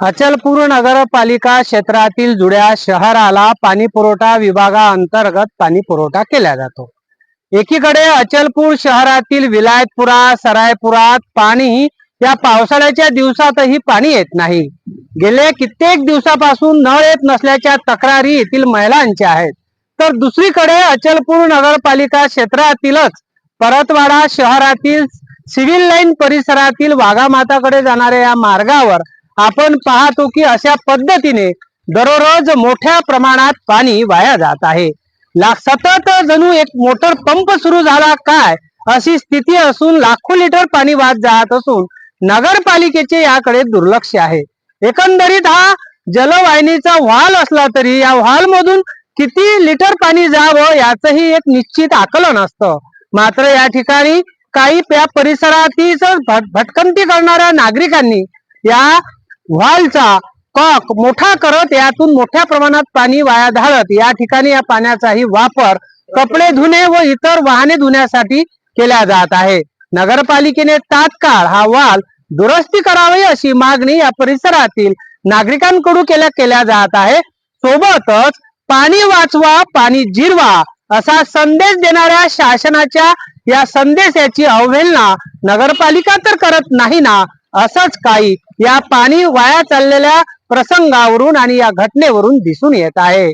अचलपूर नगरपालिका क्षेत्रातील जुड्या शहराला पाणी पुरवठा विभागाअंतर्गत पाणी पुरवठा केला जातो. एकीकडे अचलपूर शहरातील विलायतपुरा सरायपुरात पाणी या पावसाळ्याच्या दिवसातही पाणी येत नाही. गेल्या कित्येक दिवसापासून नळ येत नसल्याच्या तक्रारी येथील महिलांच्या आहेत. तर दुसरीकडे अचलपूर नगरपालिका क्षेत्रातीलच परतवाडा शहरातील सिव्हिल लाईन परिसरातील वाघामाताकडे जाणाऱ्या या मार्गावर आपण पाहतो की अशा पद्धतीने दररोज मोठ्या प्रमाणात पाणी वाया जात आहे. सतत जणू एक मोटर पंप सुरू झाला काय? अशी स्थिती असून लाखो लिटर पाणी वाहत जात असून नगरपालिकेचे याकडे दुर्लक्ष आहे. एकंदरीत हा जलवाहिनीचा व्हाल असला तरी या व्हाल मधून किती लिटर पाणी जावं याचंही एक निश्चित आकलन असतं. मात्र या ठिकाणी काही या परिसरातील भटकंती करणाऱ्या नागरिकांनी या व्हालचा कॉक मोठा करत यातून मोठ्या प्रमाणात पाणी वाया धाडत. या ठिकाणी या पाण्याचाही वापर कपडे धुणे व इतर वाहने धुण्यासाठी केला जात आहे. नगरपालिकेने तात्काळ हा वाल दुरुस्ती करावी अशी मागणी या परिसरातील नागरिकांकडून केल्या केल्या जात आहे. सोबतच पाणी वाचवा पाणी जिरवा असा संदेश देणाऱ्या शासनाच्या या संदेशाची अवहेलना नगरपालिका तर करत नाही ना असंच काही या पाणी वाया चाललेल्या प्रसंगावरून आणि या घटनेवरून दिसून येत आहे.